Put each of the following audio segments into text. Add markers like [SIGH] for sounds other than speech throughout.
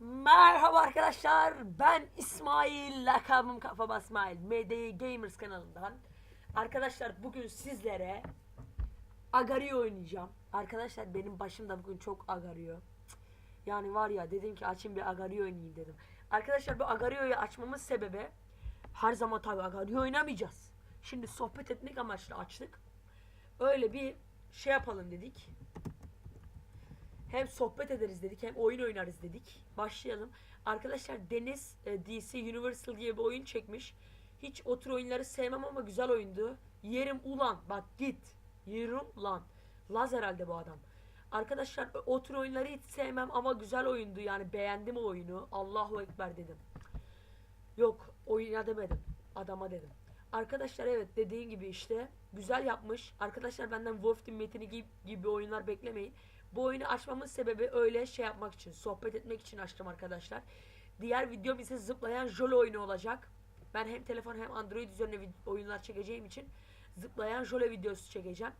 Merhaba arkadaşlar ben İsmail lakabım kafa basmail MDI Gamers kanalından. Arkadaşlar bugün sizlere Agario oynayacağım. Arkadaşlar benim başım da bugün çok agarıyor Yani var ya dedim ki açayım bir Agario oynayayım dedim. Arkadaşlar bu Agario'yu açmamız sebebi Her zaman tabi Agario oynamayacağız. Şimdi sohbet etmek amaçlı açtık. Öyle bir şey yapalım dedik hem sohbet ederiz dedik hem oyun oynarız dedik. Başlayalım. Arkadaşlar Deniz e, DC Universal diye bir oyun çekmiş. Hiç o tür oyunları sevmem ama güzel oyundu. Yerim ulan bak git. Yerim lan. Laz herhalde bu adam. Arkadaşlar o tür oyunları hiç sevmem ama güzel oyundu yani beğendim o oyunu. Allahu Ekber dedim. Yok oyuna demedim. Adama dedim. Arkadaşlar evet dediğin gibi işte güzel yapmış. Arkadaşlar benden Wolf Team metini gibi, gibi oyunlar beklemeyin. Bu oyunu açmamın sebebi öyle şey yapmak için, sohbet etmek için açtım arkadaşlar. Diğer videom ise zıplayan Jolo oyunu olacak. Ben hem telefon hem Android üzerine oyunlar çekeceğim için zıplayan Jolo videosu çekeceğim.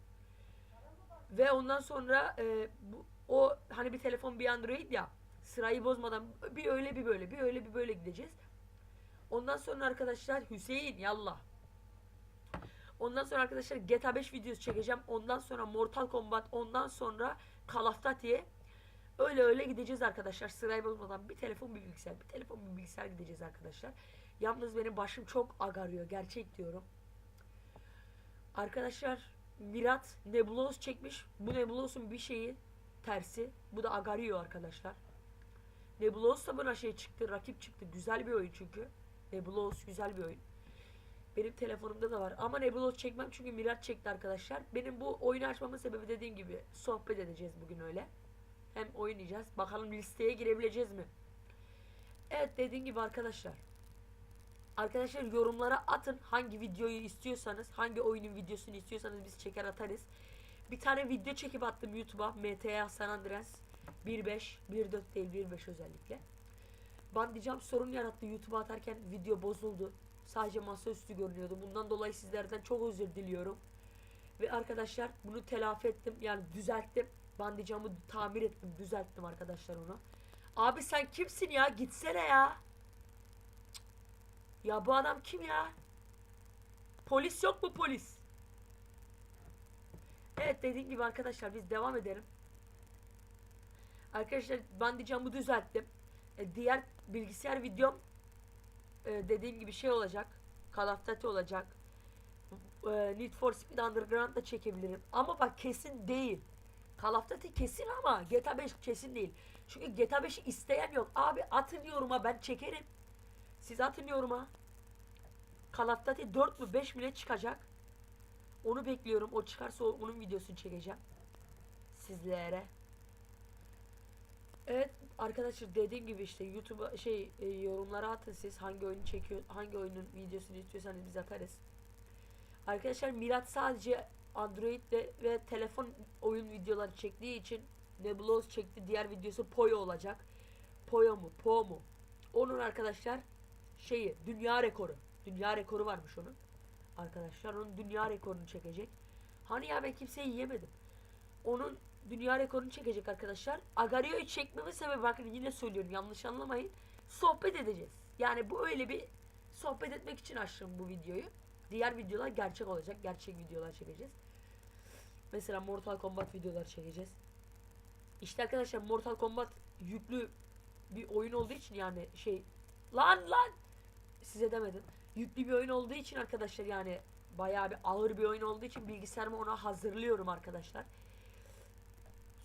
Ve ondan sonra e, bu, o hani bir telefon bir Android ya sırayı bozmadan bir öyle bir böyle bir öyle bir böyle gideceğiz. Ondan sonra arkadaşlar Hüseyin yallah. Ondan sonra arkadaşlar GTA 5 videosu çekeceğim. Ondan sonra Mortal Kombat, ondan sonra Of Duty'ye öyle öyle gideceğiz arkadaşlar. Sırayı bozmadan bir telefon bir bilgisayar, bir telefon bir bilgisayar gideceğiz arkadaşlar. Yalnız benim başım çok agarıyor. Gerçek diyorum. Arkadaşlar Mirat Nebulos çekmiş. Bu Nebulos'un bir şeyi tersi. Bu da agarıyor arkadaşlar. Nebulos da buna şey çıktı. Rakip çıktı. Güzel bir oyun çünkü. Nebulos güzel bir oyun. Benim telefonumda da var. Ama Nebulos çekmem çünkü Mirat çekti arkadaşlar. Benim bu oyunu açmamın sebebi dediğim gibi sohbet edeceğiz bugün öyle. Hem oynayacağız. Bakalım listeye girebileceğiz mi? Evet dediğim gibi arkadaşlar. Arkadaşlar yorumlara atın hangi videoyu istiyorsanız, hangi oyunun videosunu istiyorsanız biz çeker atarız. Bir tane video çekip attım YouTube'a. MTA San Andreas 1.5, 1.4 değil 1.5 özellikle. Bandicam sorun yarattı YouTube'a atarken video bozuldu. Sadece masaüstü görünüyordu. Bundan dolayı sizlerden çok özür diliyorum. Ve arkadaşlar bunu telafi ettim. Yani düzelttim. Bandicamı tamir ettim. Düzelttim arkadaşlar onu. Abi sen kimsin ya? Gitsene ya. Ya bu adam kim ya? Polis yok mu polis? Evet dediğim gibi arkadaşlar biz devam edelim. Arkadaşlar bandicamı düzelttim. E, diğer bilgisayar videom e, dediğim gibi şey olacak. Call of Duty olacak. E, Need for Speed Underground da çekebilirim. Ama bak kesin değil. Call of Duty kesin ama GTA 5 kesin değil. Çünkü GTA 5'i isteyen yok. Abi atın yoruma ben çekerim. Siz atın yoruma. Call of Duty 4 mü 5 mi ne çıkacak? Onu bekliyorum. O çıkarsa onun videosunu çekeceğim. Sizlere. Evet arkadaşlar dediğim gibi işte YouTube'a şey e, yorumlara atın siz hangi oyunu çekiyor hangi oyunun videosunu istiyorsanız biz atarız. Arkadaşlar Mirat sadece Android'de ve telefon oyun videoları çektiği için Nebulos çekti. Diğer videosu Poyo olacak. Poyo mu? Po mu? Onun arkadaşlar şeyi dünya rekoru. Dünya rekoru varmış onun. Arkadaşlar onun dünya rekorunu çekecek. Hani ya ben kimseyi yiyemedim. Onun dünya rekorunu çekecek arkadaşlar. Agario'yu çekmemin sebebi bakın yine söylüyorum yanlış anlamayın. Sohbet edeceğiz. Yani bu öyle bir sohbet etmek için açtım bu videoyu. Diğer videolar gerçek olacak. Gerçek videolar çekeceğiz. Mesela Mortal Kombat videoları çekeceğiz. İşte arkadaşlar Mortal Kombat yüklü bir oyun olduğu için yani şey lan lan size demedim. Yüklü bir oyun olduğu için arkadaşlar yani bayağı bir ağır bir oyun olduğu için bilgisayarımı ona hazırlıyorum arkadaşlar.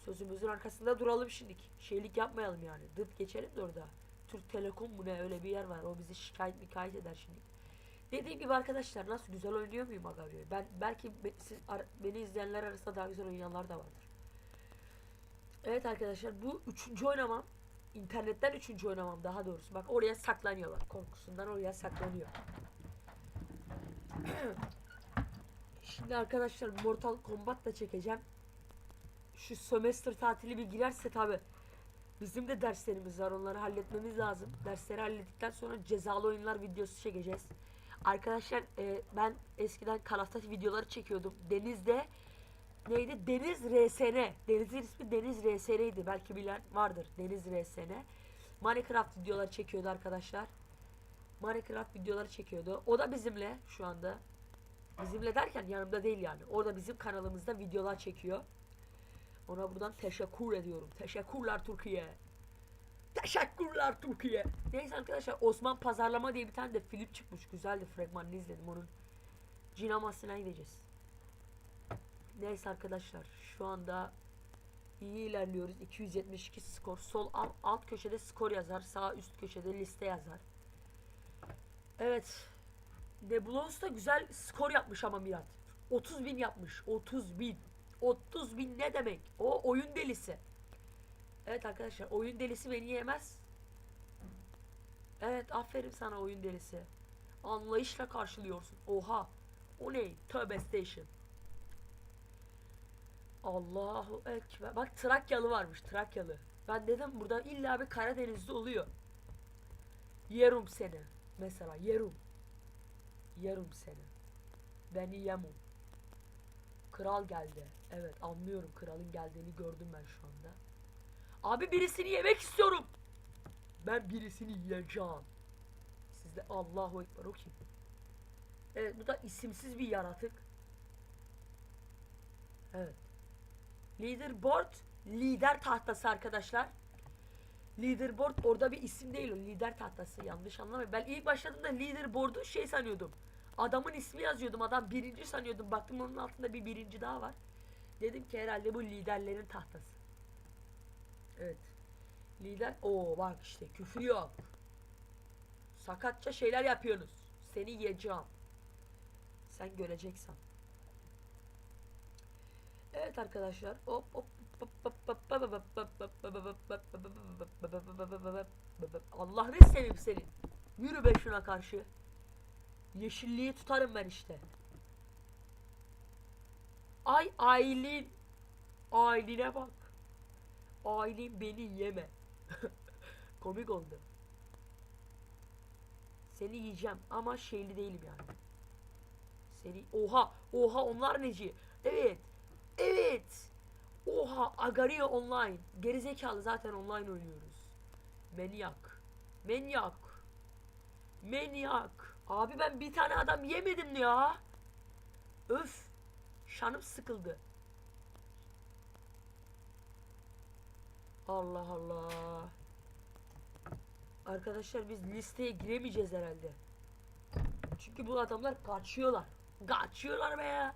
Sözümüzün arkasında duralım şimdilik. Şeylik yapmayalım yani. Dıt geçelim de orada. Türk Telekom mu ne öyle bir yer var. O bizi şikayet mikayet eder şimdi. Dediğim gibi arkadaşlar nasıl güzel oynuyor muyum Agario'yu? Ben belki be- siz beni izleyenler arasında daha güzel oynayanlar da vardır. Evet arkadaşlar bu üçüncü oynamam. İnternetten üçüncü oynamam daha doğrusu. Bak oraya saklanıyorlar. Korkusundan oraya saklanıyor. [CLEARS THROAT] Şimdi arkadaşlar Mortal Kombat da çekeceğim. Şu sömestr tatili bir girerse tabi bizim de derslerimiz var onları halletmemiz lazım. Dersleri hallettikten sonra cezalı oyunlar videosu çekeceğiz. Arkadaşlar e, ben eskiden Duty videoları çekiyordum. Deniz'de neydi? Deniz RSN. Deniz'in ismi Deniz RSN'ydi. Belki bilen vardır. Deniz RSN. Minecraft videoları çekiyordu arkadaşlar. Minecraft videoları çekiyordu. O da bizimle şu anda. Bizimle derken yanımda değil yani. Orada bizim kanalımızda videolar çekiyor. Ona buradan teşekkür ediyorum. Teşekkürler Türkiye. Teşekkürler Türkiye. Neyse arkadaşlar Osman Pazarlama diye bir tane de film çıkmış. Güzeldi fragmanını izledim onun. Cinamasına gideceğiz. Neyse arkadaşlar şu anda iyi ilerliyoruz. 272 skor. Sol alt, alt köşede skor yazar. Sağ üst köşede liste yazar. Evet. Nebulos da güzel skor yapmış ama Mirat. 30 bin yapmış. 30 bin. 30 bin ne demek? O oyun delisi. Evet arkadaşlar oyun delisi beni yemez. Evet aferin sana oyun delisi. Anlayışla karşılıyorsun. Oha. O ne? Tövbe station. Allahu ekber. Bak Trakyalı varmış Trakyalı. Ben dedim burada illa bir Karadenizli oluyor. Yerum seni. Mesela yerum. Yerum seni. Beni yemum. Kral geldi. Evet anlıyorum kralın geldiğini gördüm ben şu anda. Abi birisini yemek istiyorum. Ben birisini yiyeceğim. Sizde Allahu Ekber o kim? Evet bu da isimsiz bir yaratık. Evet. Leaderboard lider tahtası arkadaşlar. Leaderboard orada bir isim değil o lider tahtası yanlış anlamayın. Ben ilk başladığımda leaderboard'u şey sanıyordum. Adamın ismi yazıyordum adam birinci sanıyordum. Baktım onun altında bir birinci daha var. Dedim ki herhalde bu liderlerin tahtası. Evet. Lider. Oo bak işte küfür yok. Sakatça şeyler yapıyorsunuz. Seni yiyeceğim. Sen göreceksin. Evet arkadaşlar. Hop hop Allah ne seveyim seni. Yürü be şuna karşı. Yeşilliği tutarım ben işte. Ay Aylin. Aylin'e bak. Aylin beni yeme. [LAUGHS] Komik oldu. Seni yiyeceğim ama şeyli değilim yani. Seni oha oha onlar neci? Evet. Evet. Oha Agario online. Gerizekalı zaten online oynuyoruz. Manyak. Manyak. Manyak. Abi ben bir tane adam yemedim ya. Öf. Şanım sıkıldı. Allah Allah. Arkadaşlar biz listeye giremeyeceğiz herhalde. Çünkü bu adamlar kaçıyorlar. Kaçıyorlar be ya.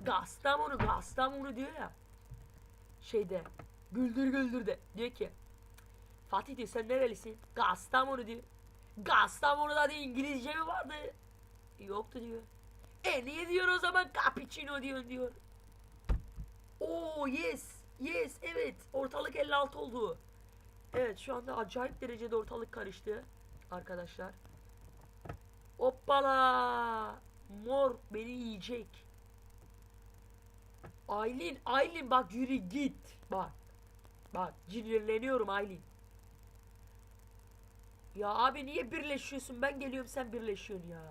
Gastamonu, Gastamonu diyor ya. Şeyde. Güldür güldür de. Diyor ki. Fatih diyor sen nerelisin? Gastamonu diyor. Gastamonu'da diyor İngilizce mi vardı? Yoktu diyor. E niye diyor o zaman cappuccino diyor diyor. Oo yes. Yes evet. Ortalık 56 oldu. Evet şu anda acayip derecede ortalık karıştı. Arkadaşlar. Hoppala. Mor beni yiyecek. Aylin, Aylin bak yürü git. Bak. Bak sinirleniyorum Aylin. Ya abi niye birleşiyorsun? Ben geliyorum sen birleşiyorsun ya.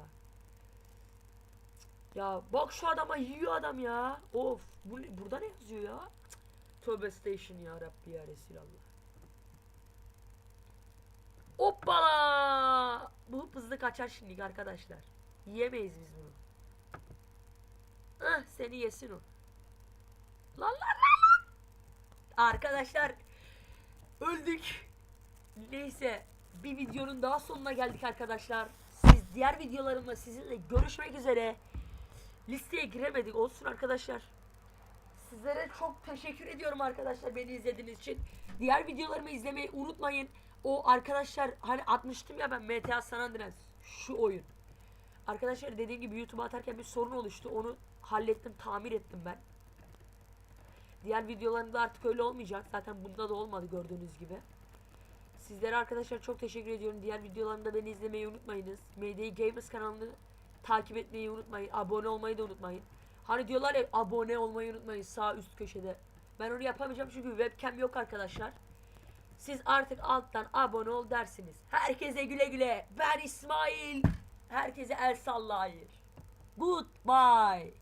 Ya bak şu adama yiyor adam ya. Of. Bu, burada ne yazıyor ya? Tövbe station ya Rabbi ya Resulallah. Hoppala. Bu hızlı kaçar şimdi arkadaşlar. Yiyemeyiz biz bunu. Hah seni yesin o. Lan lan lan lan. Arkadaşlar öldük. Neyse bir videonun daha sonuna geldik arkadaşlar. Siz diğer videolarımla sizinle görüşmek üzere. Listeye giremedik olsun arkadaşlar. Sizlere çok teşekkür ediyorum arkadaşlar beni izlediğiniz için. Diğer videolarımı izlemeyi unutmayın. O arkadaşlar hani atmıştım ya ben MTA San Andreas şu oyun. Arkadaşlar dediğim gibi YouTube'a atarken bir sorun oluştu. Onu hallettim, tamir ettim ben. Diğer videolarımda artık öyle olmayacak. Zaten bunda da olmadı gördüğünüz gibi. Sizlere arkadaşlar çok teşekkür ediyorum. Diğer videolarımda beni izlemeyi unutmayınız. Mayday Gamers kanalını takip etmeyi unutmayın. Abone olmayı da unutmayın. Hani diyorlar ya abone olmayı unutmayın sağ üst köşede. Ben onu yapamayacağım çünkü webcam yok arkadaşlar. Siz artık alttan abone ol dersiniz. Herkese güle güle. Ben İsmail. Herkese el sallayır. Goodbye.